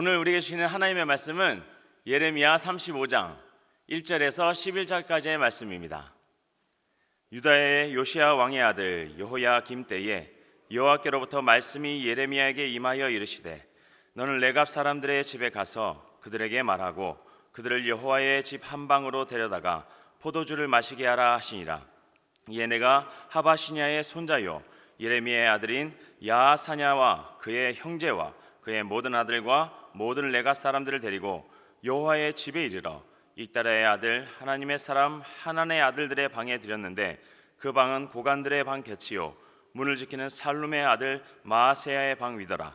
오늘 우리에게 주시는 하나님의 말씀은 예레미야 35장 1절에서 11절까지의 말씀입니다. 유다의 요시야 왕의 아들 여호야 김 때에 여호와께로부터 말씀이 예레미야에게 임하여 이르시되 너는 레갑 사람들의 집에 가서 그들에게 말하고 그들을 여호와의 집 한 방으로 데려다가 포도주를 마시게 하라 하시니라 내가 하바시냐의 손자요 예레미야의 아들인 야사냐와 그의 형제와 그의 모든 아들과 모든 레갑 사람들을 데리고 여호와의 집에 이르러 익다라의 아들 하나님의 사람 하나의 아들들의 방에 들였는데 그 방은 고관들의 방 곁이요 문을 지키는 살룸의 아들 마세야의 방 위더라.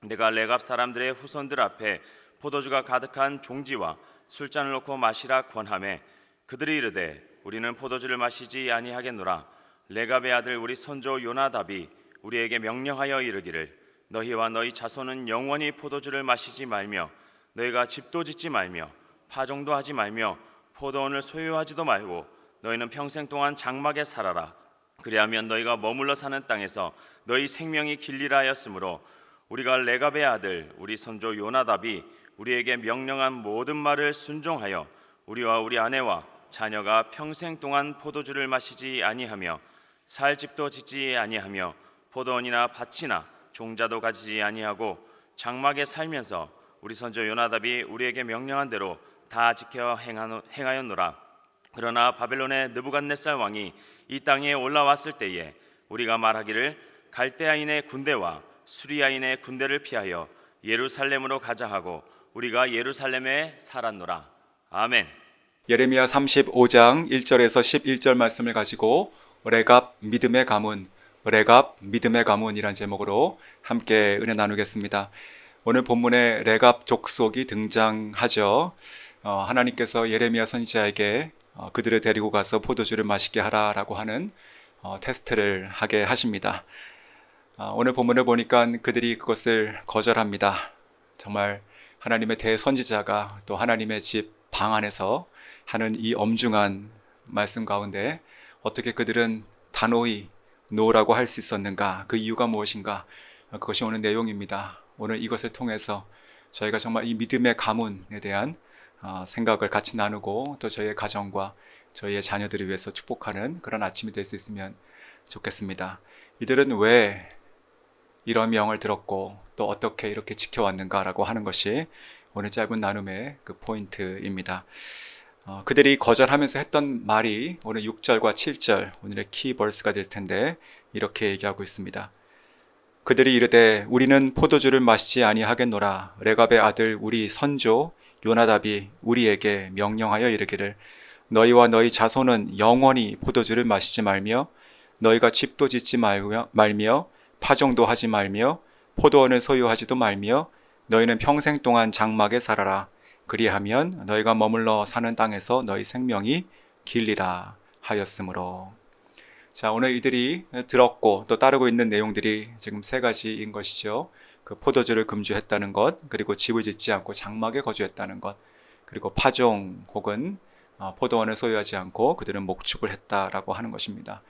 내가 레갑 사람들의 후손들 앞에 포도주가 가득한 종지와 술잔을 놓고 마시라 권하매 그들이 이르되 우리는 포도주를 마시지 아니하겠노라. 레갑의 아들 우리 손조 요나답이 우리에게 명령하여 이르기를 너희와 너희 자손은 영원히 포도주를 마시지 말며 너희가 집도 짓지 말며 파종도 하지 말며 포도원을 소유하지도 말고 너희는 평생 동안 장막에 살아라. 그리하면 너희가 머물러 사는 땅에서 너희 생명이 길리라 하였으므로 우리가 레갑의 아들 우리 손조 요나답이 우리에게 명령한 모든 말을 순종하여 우리와 우리 아내와 자녀가 평생 동안 포도주를 마시지 아니하며 살 집도 짓지 아니하며 포도원이나 밭이나 종자도 가지지 아니하고 장막에 살면서 우리 선조 요나답이 우리에게 명령한 대로 다 지켜 행하였노라. 그러나 바벨론의 느부갓네살 왕이 이 땅에 올라왔을 때에 우리가 말하기를 갈대아인의 군대와 수리아인의 군대를 피하여 예루살렘으로 가자 하고 우리가 예루살렘에 살았노라. 아멘. 예레미야 35장 1절에서 11절 말씀을 가지고 레갑 믿음의 가문, 레갑 믿음의 가문이란 제목으로 함께 은혜 나누겠습니다. 오늘 본문에 레갑 족속이 등장하죠. 어, 하나님께서 예레미야 선지자에게 어, 그들을 데리고 가서 포도주를 마시게 하라라고 하는 어, 테스트를 하게 하십니다. 아, 오늘 본문을 보니까 그들이 그것을 거절합니다. 정말 하나님의 대선지자가 또 하나님의 집 방 안에서 하는 이 엄중한 말씀 가운데 어떻게 그들은 단호히 노라고 할 수 있었는가? 그 이유가 무엇인가? 아, 그것이 오늘 내용입니다. 오늘 이것을 통해서 저희가 정말 이 믿음의 가문에 대한 아, 생각을 같이 나누고 또 저희의 가정과 저희의 자녀들을 위해서 축복하는 그런 아침이 될 수 있으면 좋겠습니다. 이들은 왜 이런 명을 들었고 또 어떻게 이렇게 지켜왔는가라고 하는 것이 오늘 짧은 나눔의 그 포인트입니다. 어, 그들이 거절하면서 했던 말이 오늘 6절과 7절 오늘의 키 벌스가 될 텐데 이렇게 얘기하고 있습니다. 그들이 이르되 우리는 포도주를 마시지 아니하겠노라 레갑의 아들 우리 선조 요나답이 우리에게 명령하여 이르기를 너희와 너희 자손은 영원히 포도주를 마시지 말며 너희가 집도 짓지 말며, 말며 파종도 하지 말며 포도원을 소유하지도 말며 너희는 평생 동안 장막에 살아라 그리하면 너희가 머물러 사는 땅에서 너희 생명이 길리라 하였으므로 자 오늘 이들이 들었고 또 따르고 있는 내용들이 지금 세 가지인 것이죠 그 포도주를 금주했다는 것 그리고 집을 짓지 않고 장막에 거주했다는 것 그리고 파종 혹은 어, 포도원을 소유하지 않고 그들은 목축을 했다라고 하는 것입니다.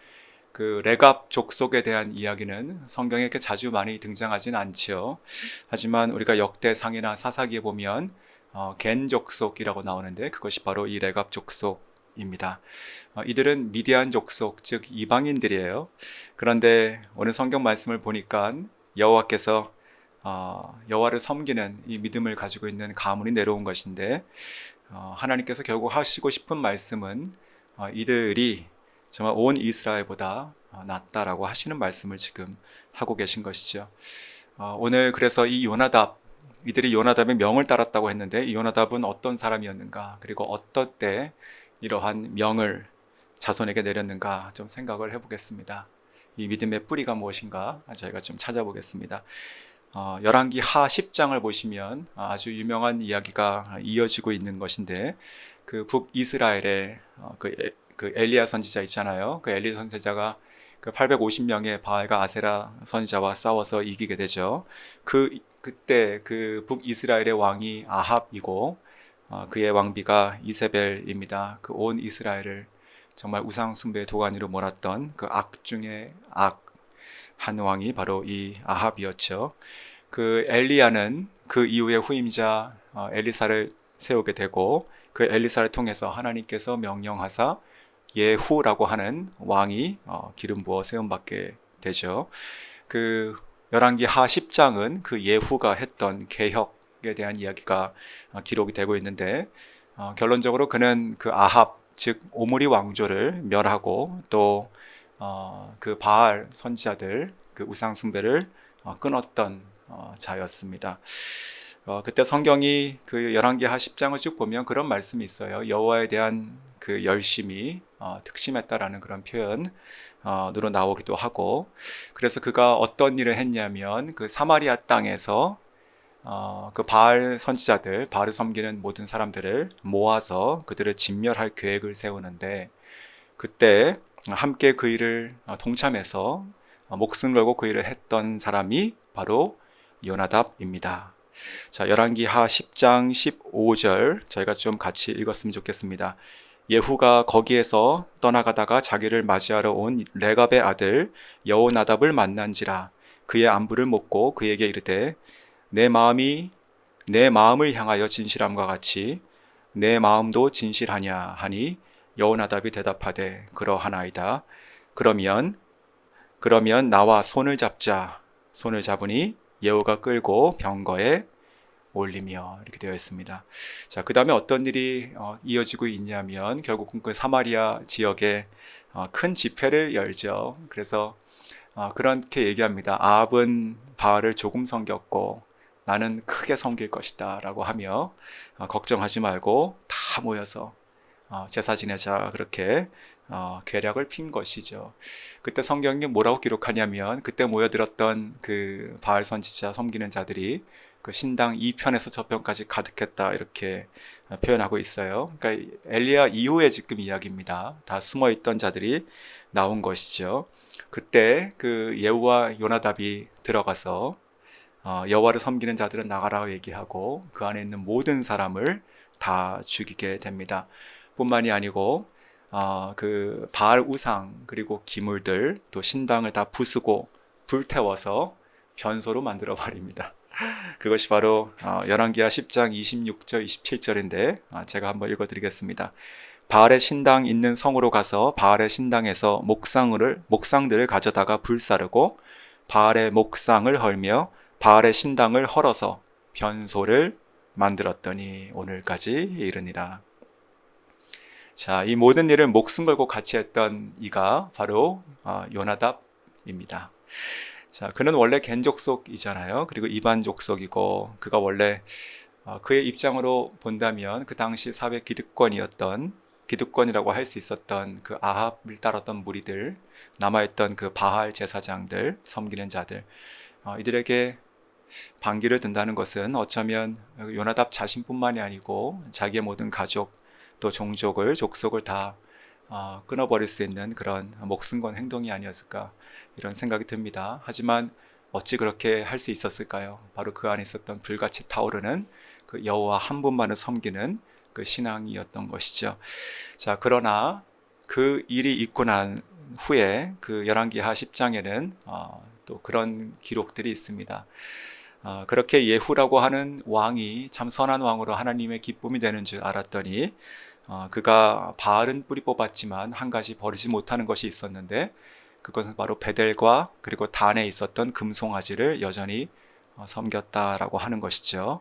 그 레갑 족속에 대한 이야기는 성경에 이렇게 자주 많이 등장하진 않죠. 하지만 우리가 역대상이나 사사기에 보면 어, 겐 족속이라고 나오는데 그것이 바로 이 레갑 족속입니다. 어, 이들은 미디안 족속 즉 이방인들이에요. 그런데 오늘 성경 말씀을 보니까 여호와께서 어, 여호와를 섬기는 이 믿음을 가지고 있는 가문이 내려온 것인데 어, 하나님께서 결국 하시고 싶은 말씀은 어, 이들이 정말 온 이스라엘보다 어, 낫다라고 하시는 말씀을 지금 하고 계신 것이죠. 어, 오늘 그래서 이 요나답 이들이 요나답의 명을 따랐다고 했는데 이 요나답은 어떤 사람이었는가 그리고 어떤 때 이러한 명을 자손에게 내렸는가 좀 생각을 해보겠습니다. 이 믿음의 뿌리가 무엇인가 저희가 좀 찾아보겠습니다. 어, 열왕기 하 10장을 보시면 아주 유명한 이야기가 이어지고 있는 것인데 그 북이스라엘의 어, 그, 에- 그 엘리야 선지자 있잖아요. 그 엘리야 선지자가 그 850명의 바알과 아세라 선지자와 싸워서 이기게 되죠. 그 그때 그 북이스라엘의 왕이 아합이고 어, 그의 왕비가 이세벨입니다. 그 온 이스라엘을 정말 우상 숭배의 도가니로 몰았던 그 악 중에 악한 왕이 바로 이 아합이었죠. 그 엘리야는 그 이후에 후임자 어, 엘리사를 세우게 되고 그 엘리사를 통해서 하나님께서 명령하사 예후라고 하는 왕이 어, 기름 부어 세움 받게 되죠. 그 열왕기 하 10장은 그 예후가 했던 개혁에 대한 이야기가 어, 기록이 되고 있는데 어, 결론적으로 그는 그 아합 즉 오므리 왕조를 멸하고 또 어, 그 바알 선지자들 그 우상 숭배를 어, 끊었던 어, 자였습니다. 어, 그때 성경이 그 열왕기 하 10장을 쭉 보면 그런 말씀이 있어요. 여호와에 대한 그 열심이 어, 특심했다라는 그런 표현 어, 으로 나오기도 하고 그래서 그가 어떤 일을 했냐면 그 사마리아 땅에서 어, 그 바알 선지자들, 바알을 섬기는 모든 사람들을 모아서 그들을 진멸할 계획을 세우는데 그때 함께 그 일을 어, 동참해서 어, 목숨 걸고 그 일을 했던 사람이 바로 요나답입니다. 자, 열왕기 하 10장 15절 저희가 좀 같이 읽었으면 좋겠습니다. 예후가 거기에서 떠나가다가 자기를 맞이하러 온 레갑의 아들 여호나답을 만난지라 그의 안부를 묻고 그에게 이르되 내 마음이 내 마음을 향하여 진실함과 같이 내 마음도 진실하냐 하니 여호나답이 대답하되 그러하나이다. 그러면 그러면 나와 손을 잡자. 손을 잡으니 예후가 끌고 병거에 올리며 이렇게 되어 있습니다. 자, 그 다음에 어떤 일이 어, 이어지고 있냐면 결국은 그 사마리아 지역에 어, 큰 집회를 열죠. 그래서 어, 그렇게 얘기합니다. 아합은 바알을 조금 섬겼고 나는 크게 섬길 것이다 라고 하며 어, 걱정하지 말고 다 모여서 어, 제사 지내자 그렇게 어, 계략을 핀 것이죠. 그때 성경이 뭐라고 기록하냐면 그때 모여들었던 그 바알 선지자 섬기는 자들이 그 신당 2편에서 저편까지 가득했다 이렇게 표현하고 있어요. 그러니까 엘리야 이후에 지금 이야기입니다. 다 숨어 있던 자들이 나온 것이죠. 그때 그 예후와 요나답이 들어가서 어, 여호와를 섬기는 자들은 나가라고 얘기하고 그 안에 있는 모든 사람을 다 죽이게 됩니다. 뿐만이 아니고 어, 그 바알 우상 그리고 기물들 또 신당을 다 부수고 불태워서 변소로 만들어 버립니다. 그것이 바로 어, 열왕기하 10장 26절 27절인데 어, 제가 한번 읽어드리겠습니다. 바알의 신당 있는 성으로 가서 바알의 신당에서 목상을 목상들을 가져다가 불사르고 바알의 목상을 헐며 바알의 신당을 헐어서 변소를 만들었더니 오늘까지 이르니라. 자, 이 모든 일을 목숨 걸고 같이 했던 이가 바로 어, 요나답입니다. 자, 그는 원래 겐족속이잖아요. 그리고 이반 족속이고 그가 원래 어, 그의 입장으로 본다면 그 당시 사회 기득권이었던 기득권이라고 할 수 있었던 그 아합을 따랐던 무리들 남아있던 그 바할 제사장들 섬기는 자들 어, 이들에게 반기를 든다는 것은 어쩌면 요나답 자신뿐만이 아니고 자기의 모든 가족 또 종족을 족속을 다 어, 끊어버릴 수 있는 그런 목숨 건 행동이 아니었을까 이런 생각이 듭니다. 하지만 어찌 그렇게 할 수 있었을까요? 바로 그 안에 있었던 불같이 타오르는 그 여호와 한 분만을 섬기는 그 신앙이었던 것이죠. 자, 그러나 그 일이 있고 난 후에 그 열왕기하 10장에는 어, 또 그런 기록들이 있습니다. 어, 그렇게 예후라고 하는 왕이 참 선한 왕으로 하나님의 기쁨이 되는 줄 알았더니 어, 그가 바알은 뿌리 뽑았지만 한 가지 버리지 못하는 것이 있었는데 그것은 바로 베델과 그리고 단에 있었던 금송아지를 여전히 어, 섬겼다라고 하는 것이죠.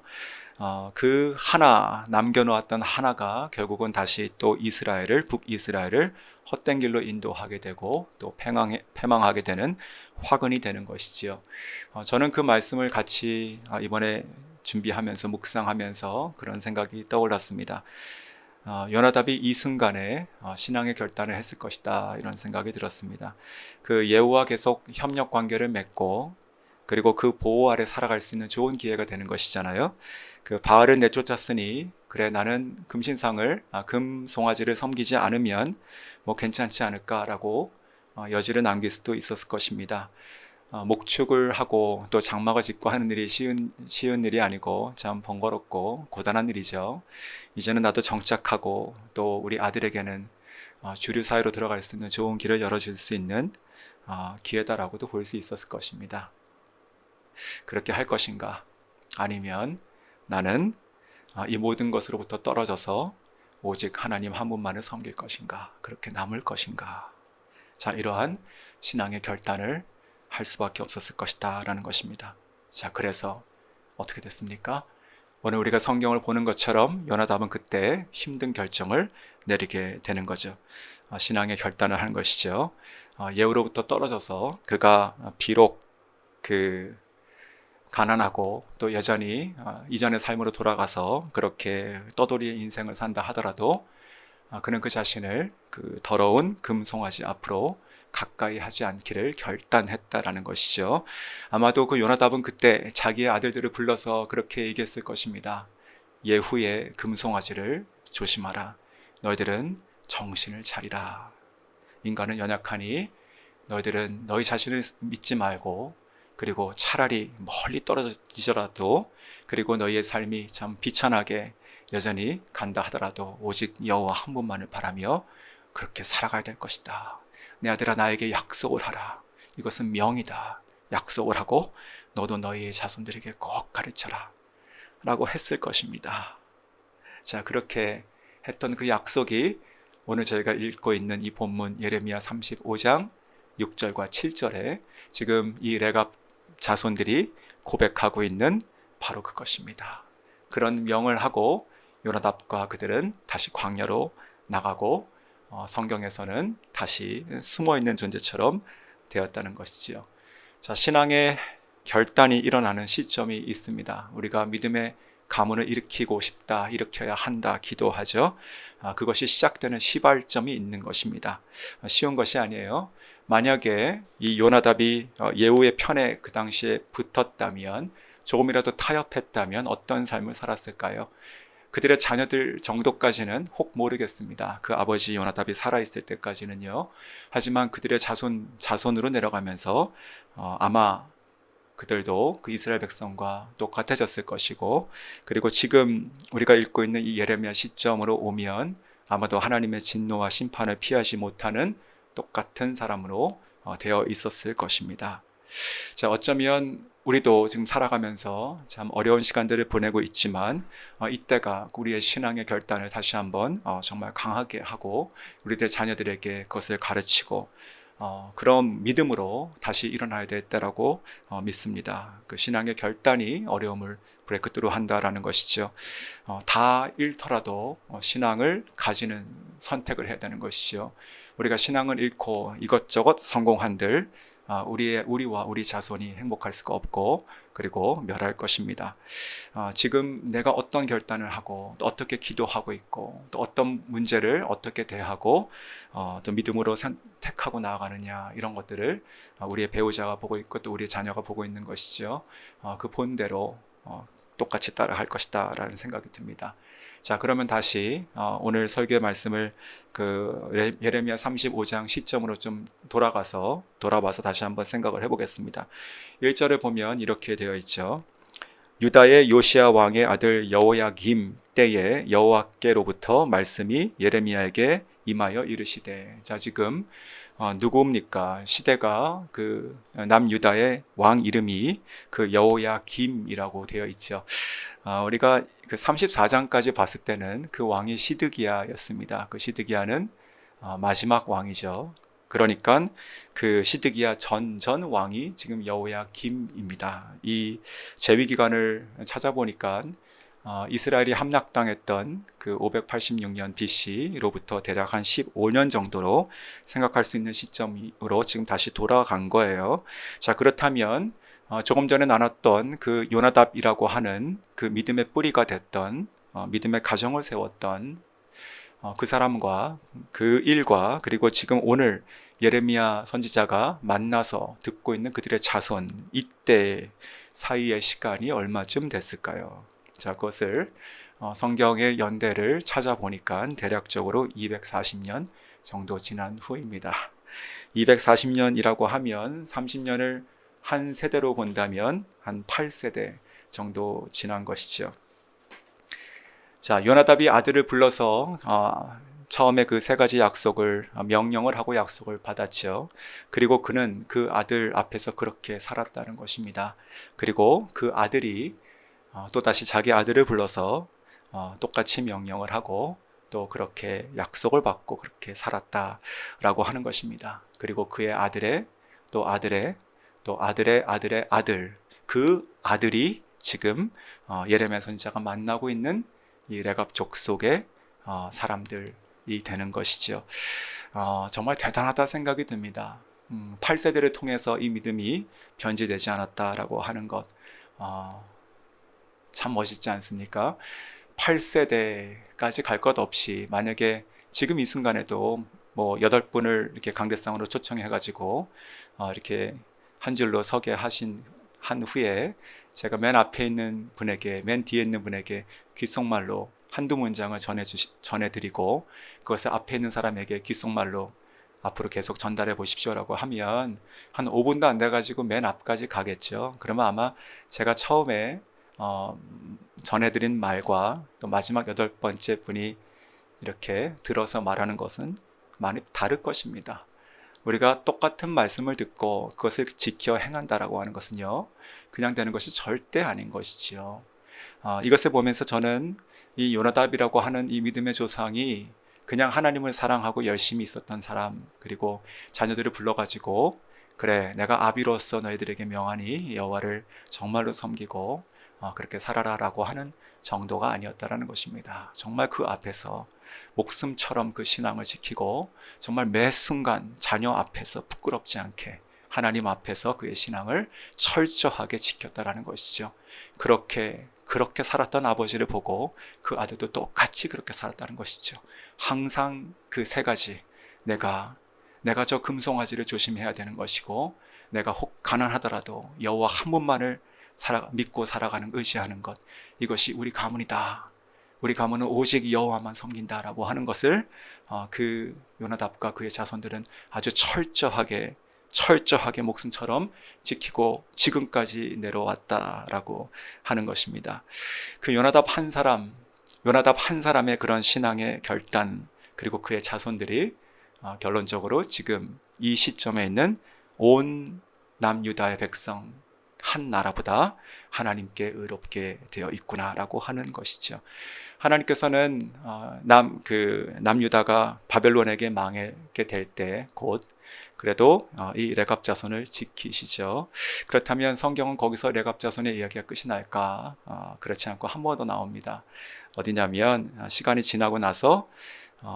어, 그 하나 남겨놓았던 하나가 결국은 다시 또 이스라엘을 북이스라엘을 헛된 길로 인도하게 되고 또 패망, 패망하게 되는 화근이 되는 것이지요. 어, 저는 그 말씀을 같이 아, 이번에 준비하면서 묵상하면서 그런 생각이 떠올랐습니다. 어, 요나답이 이 순간에 어, 신앙의 결단을 했을 것이다 이런 생각이 들었습니다. 그 예후와 계속 협력 관계를 맺고 그리고 그 보호 아래 살아갈 수 있는 좋은 기회가 되는 것이잖아요. 그 바알을 내쫓았으니 그래 나는 금신상을 아, 금 송아지를 섬기지 않으면 뭐 괜찮지 않을까라고 어, 여지를 남길 수도 있었을 것입니다. 어, 목축을 하고 또 장막을 짓고 하는 일이 쉬운 쉬운 일이 아니고 참 번거롭고 고단한 일이죠. 이제는 나도 정착하고 또 우리 아들에게는 어, 주류 사회로 들어갈 수 있는 좋은 길을 열어줄 수 있는 어, 기회다라고도 볼 수 있었을 것입니다. 그렇게 할 것인가? 아니면 나는 아, 이 모든 것으로부터 떨어져서 오직 하나님 한 분만을 섬길 것인가? 그렇게 남을 것인가? 자, 이러한 신앙의 결단을 할 수밖에 없었을 것이다. 라는 것입니다. 자, 그래서 어떻게 됐습니까? 오늘 우리가 성경을 보는 것처럼 요나답은 그때 힘든 결정을 내리게 되는 거죠. 아, 신앙의 결단을 하는 것이죠. 아, 예후로부터 떨어져서 그가 비록 그 가난하고 또 여전히 아, 이전의 삶으로 돌아가서 그렇게 떠돌이의 인생을 산다 하더라도 아, 그는 그 자신을 그 더러운 금송아지 앞으로 가까이 하지 않기를 결단했다라는 것이죠. 아마도 그 요나답은 그때 자기의 아들들을 불러서 그렇게 얘기했을 것입니다. 예후의 금송아지를 조심하라. 너희들은 정신을 차리라. 인간은 연약하니 너희들은 너희 자신을 믿지 말고 그리고 차라리 멀리 떨어지더라도 그리고 너희의 삶이 참 비천하게 여전히 간다 하더라도 오직 여호와 한 분만을 바라며 그렇게 살아가야 될 것이다. 내 아들아 나에게 약속을 하라. 이것은 명이다. 약속을 하고 너도 너희의 자손들에게 꼭 가르쳐라. 라고 했을 것입니다. 자, 그렇게 했던 그 약속이 오늘 저희가 읽고 있는 이 본문 예레미야 35장 6절과 7절에 지금 이 레갑 자손들이 고백하고 있는 바로 그것입니다. 그런 명을 하고 요나답과 그들은 다시 광야로 나가고 어, 성경에서는 다시 숨어 있는 존재처럼 되었다는 것이지요. 자, 신앙의 결단이 일어나는 시점이 있습니다. 우리가 믿음의 가문을 일으키고 싶다, 일으켜야 한다, 기도하죠. 아, 그것이 시작되는 시발점이 있는 것입니다. 아, 쉬운 것이 아니에요. 만약에 이 요나답이 어, 예후의 편에 그 당시에 붙었다면, 조금이라도 타협했다면 어떤 삶을 살았을까요? 그들의 자녀들 정도까지는 혹 모르겠습니다. 그 아버지 요나답이 살아있을 때까지는요. 하지만 그들의 자손, 자손으로 내려가면서 어, 아마 그들도 그 이스라엘 백성과 똑같아졌을 것이고 그리고 지금 우리가 읽고 있는 이 예레미야 시점으로 오면 아마도 하나님의 진노와 심판을 피하지 못하는 똑같은 사람으로 어, 되어 있었을 것입니다. 자, 어쩌면 우리도 지금 살아가면서 참 어려운 시간들을 보내고 있지만 어, 이때가 우리의 신앙의 결단을 다시 한번 어, 정말 강하게 하고 우리들 자녀들에게 그것을 가르치고 어, 그런 믿음으로 다시 일어나야 될 때라고 어, 믿습니다. 그 신앙의 결단이 어려움을 브레이크트로 한다라는 것이죠. 어, 다 잃더라도 어, 신앙을 가지는 선택을 해야 되는 것이죠. 우리가 신앙을 잃고 이것저것 성공한들 아, 우리의 우리와 우리 자손이 행복할 수가 없고 그리고 멸할 것입니다. 아, 지금 내가 어떤 결단을 하고 또 어떻게 기도하고 있고 또 어떤 문제를 어떻게 대하고 어, 또 믿음으로 선택하고 나아가느냐 이런 것들을 어, 우리의 배우자가 보고 있고 또 우리의 자녀가 보고 있는 것이죠. 어, 그 본대로 어, 똑같이 따라 할 것이다라는 생각이 듭니다. 자, 그러면 다시 어, 오늘 설교 말씀을 그 예레- 예레미야 35장 시점으로 좀 돌아가서 돌아봐서 다시 한번 생각을 해 보겠습니다. 1절을 보면 이렇게 되어 있죠. 유다의 요시아 왕의 아들 여호야김 때에 여호와께로부터 말씀이 예레미야에게 임하여 이르시되 자 지금 어, 누구입니까? 시대가 그 남유다의 왕 이름이 그 여호야 김이라고 되어 있죠. 어, 우리가 그 34장까지 봤을 때는 그 왕이 시드기야였습니다. 그 시드기야는 어, 마지막 왕이죠. 그러니까 그 시드기야 전전 왕이 지금 여호야 김입니다. 이 재위 기간을 찾아보니까 어, 이스라엘이 함락당했던 그 586년 BC로부터 대략 한 15년 정도로 생각할 수 있는 시점으로 지금 다시 돌아간 거예요. 자, 그렇다면 어, 조금 전에 나눴던 그 요나답이라고 하는 그 믿음의 뿌리가 됐던 어, 믿음의 가정을 세웠던 어, 그 사람과 그 일과 그리고 지금 오늘 예레미야 선지자가 만나서 듣고 있는 그들의 자손 이때 사이의 시간이 얼마쯤 됐을까요? 자, 그것을 어, 성경의 연대를 찾아보니까 대략적으로 240년 정도 지난 후입니다. 240년이라고 하면 30년을 한 세대로 본다면 한 8세대 정도 지난 것이죠. 자, 요나답이 아들을 불러서 어, 처음에 그 세 가지 약속을 어, 명령을 하고 약속을 받았죠. 그리고 그는 그 아들 앞에서 그렇게 살았다는 것입니다. 그리고 그 아들이 어, 또 다시 자기 아들을 불러서 어, 똑같이 명령을 하고 또 그렇게 약속을 받고 그렇게 살았다라고 하는 것입니다. 그리고 그의 아들의 또 아들의 또 아들의 아들의 아들 그 아들이 지금 어, 예레미야 선지자가 만나고 있는 이 레갑 족속의 어, 사람들이 되는 것이죠. 어, 정말 대단하다 생각이 듭니다. 음, 8세대를 통해서 이 믿음이 변질되지 않았다라고 하는 것, 어, 참 멋있지 않습니까? 8세대까지 갈 것 없이 만약에 지금 이 순간에도 뭐 여덟 분을 이렇게 강대상으로 초청해 가지고 어, 이렇게 한 줄로 서게 하신 한 후에 제가 맨 앞에 있는 분에게 맨 뒤에 있는 분에게 귓속말로 한두 문장을 전해주시, 전해 드리고 그것을 앞에 있는 사람에게 귓속말로 앞으로 계속 전달해 보십시오라고 하면 한 5분도 안 돼 가지고 맨 앞까지 가겠죠. 그러면 아마 제가 처음에 어, 전해드린 말과 또 마지막 여덟 번째 분이 이렇게 들어서 말하는 것은 많이 다를 것입니다. 우리가 똑같은 말씀을 듣고 그것을 지켜 행한다라고 하는 것은요, 그냥 되는 것이 절대 아닌 것이지요. 어, 이것을 보면서 저는 이 요나답이라고 하는 이 믿음의 조상이 그냥 하나님을 사랑하고 열심히 있었던 사람, 그리고 자녀들을 불러가지고 그래 내가 아비로서 너희들에게 명하니 여호와를 정말로 섬기고 어, 그렇게 살아라라고 하는 정도가 아니었다라는 것입니다. 정말 그 앞에서 목숨처럼 그 신앙을 지키고 정말 매 순간 자녀 앞에서 부끄럽지 않게 하나님 앞에서 그의 신앙을 철저하게 지켰다라는 것이죠. 그렇게 그렇게 살았던 아버지를 보고 그 아들도 똑같이 그렇게 살았다는 것이죠. 항상 그 세 가지 내가 내가 저 금송아지를 조심해야 되는 것이고 내가 혹 가난하더라도 여호와 한 분만을 살아, 믿고 살아가는 의지하는 것 이것이 우리 가문이다. 우리 가문은 오직 여호와만 섬긴다라고 하는 것을 어, 그 요나답과 그의 자손들은 아주 철저하게 철저하게 목숨처럼 지키고 지금까지 내려왔다라고 하는 것입니다. 그 요나답 한 사람, 요나답 한 사람의 그런 신앙의 결단 그리고 그의 자손들이 어, 결론적으로 지금 이 시점에 있는 온 남유다의 백성 한 나라보다 하나님께 의롭게 되어 있구나라고 하는 것이죠. 하나님께서는 어, 남그 남유다가 바벨론에게 망하게 될 때 곧 그래도 어, 이 레갑 자손을 지키시죠. 그렇다면 성경은 거기서 레갑 자손의 이야기가 끝이 날까? 어, 그렇지 않고 한 번 더 나옵니다. 어디냐면 시간이 지나고 나서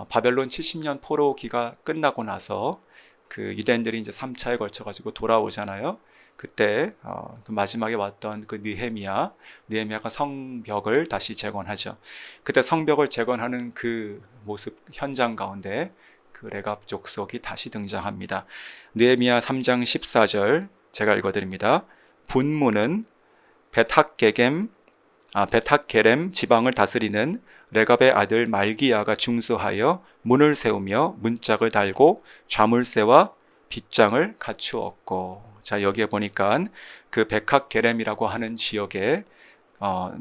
바벨론 70년 포로기가 끝나고 나서 그 유대인들이 이제 3차에 걸쳐 가지고 돌아오잖아요. 그때 어, 그 마지막에 왔던 그 느헤미야, 느헤미야가 성벽을 다시 재건하죠. 그때 성벽을 재건하는 그 모습 현장 가운데 그 레갑 족속이 다시 등장합니다. 느헤미야 3장 14절 제가 읽어드립니다. 분무는 베탁게겜 아, 베탁게렘 지방을 다스리는 레갑의 아들 말기야가 중수하여 문을 세우며 문짝을 달고 좌물쇠와 빗장을 갖추었고 자 여기에 보니까 그 백학 게렘이라고 하는 지역에 어,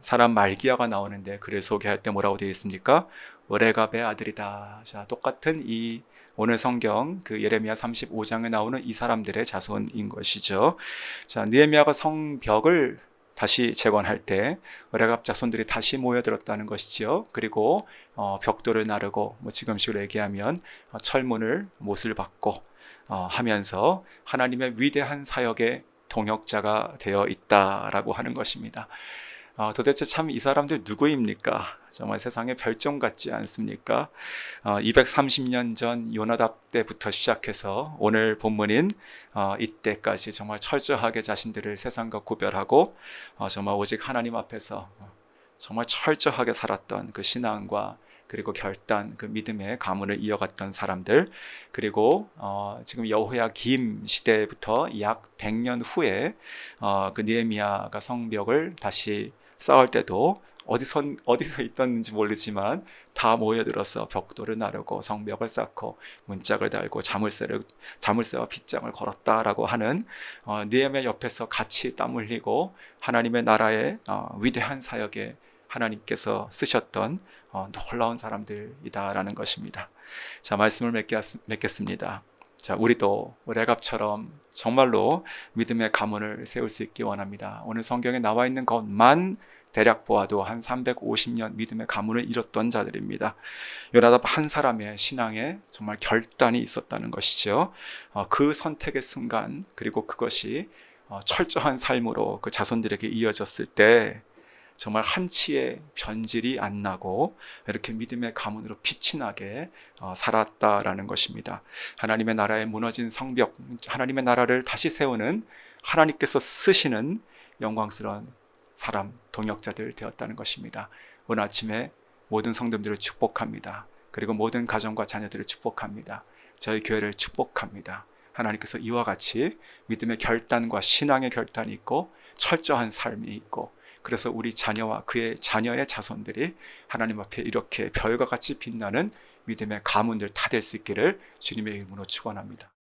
사람 말기야가 나오는데 그를 소개할 때 뭐라고 되어 있습니까? 레갑의 아들이다. 자 똑같은 이 오늘 성경 그 예레미야 35장에 나오는 이 사람들의 자손인 것이죠. 자 느헤미야가 성벽을 다시 재건할 때 레갑 자손들이 다시 모여들었다는 것이지요. 그리고 어, 벽돌을 나르고 뭐 지금식으로 얘기하면 어, 철문을 못을 받고 어, 하면서 하나님의 위대한 사역의 동역자가 되어 있다라고 하는 것입니다. 어, 도대체 참 이 사람들 누구입니까? 정말 세상에 별종 같지 않습니까? 어, 230년 전 요나답 때부터 시작해서 오늘 본문인 어, 이때까지 정말 철저하게 자신들을 세상과 구별하고 어, 정말 오직 하나님 앞에서 정말 철저하게 살았던 그 신앙과 그리고 결단, 그 믿음의 가문을 이어갔던 사람들, 그리고 어, 지금 여호야 김 시대부터 약 100년 후에 어, 그 니에미아가 성벽을 다시 쌓을 때도 어디서 어디서 있었는지 모르지만 다 모여들어서 벽돌을 나르고 성벽을 쌓고 문짝을 달고 자물쇠를 자물쇠와 빗장을 걸었다라고 하는 어, 니에미아 옆에서 같이 땀 흘리고 하나님의 나라의 어, 위대한 사역에 하나님께서 쓰셨던 어, 놀라운 사람들이다라는 것입니다. 자 말씀을 맺겠, 맺겠습니다. 자, 우리도 레갑처럼 정말로 믿음의 가문을 세울 수 있기 원합니다. 오늘 성경에 나와 있는 것만 대략 보아도 한 350년 믿음의 가문을 이뤘던 자들입니다. 요나답 한 사람의 신앙에 정말 결단이 있었다는 것이죠. 어, 그 선택의 순간 그리고 그것이 어, 철저한 삶으로 그 자손들에게 이어졌을 때 정말 한치의 변질이 안 나고 이렇게 믿음의 가문으로 빛이 나게 어, 살았다라는 것입니다. 하나님의 나라의 무너진 성벽, 하나님의 나라를 다시 세우는 하나님께서 쓰시는 영광스러운 사람, 동역자들 되었다는 것입니다. 오늘 아침에 모든 성도들을 축복합니다. 그리고 모든 가정과 자녀들을 축복합니다. 저희 교회를 축복합니다. 하나님께서 이와 같이 믿음의 결단과 신앙의 결단이 있고 철저한 삶이 있고 그래서 우리 자녀와 그의 자녀의 자손들이 하나님 앞에 이렇게 별과 같이 빛나는 믿음의 가문들 다 될 수 있기를 주님의 이름으로 축원합니다.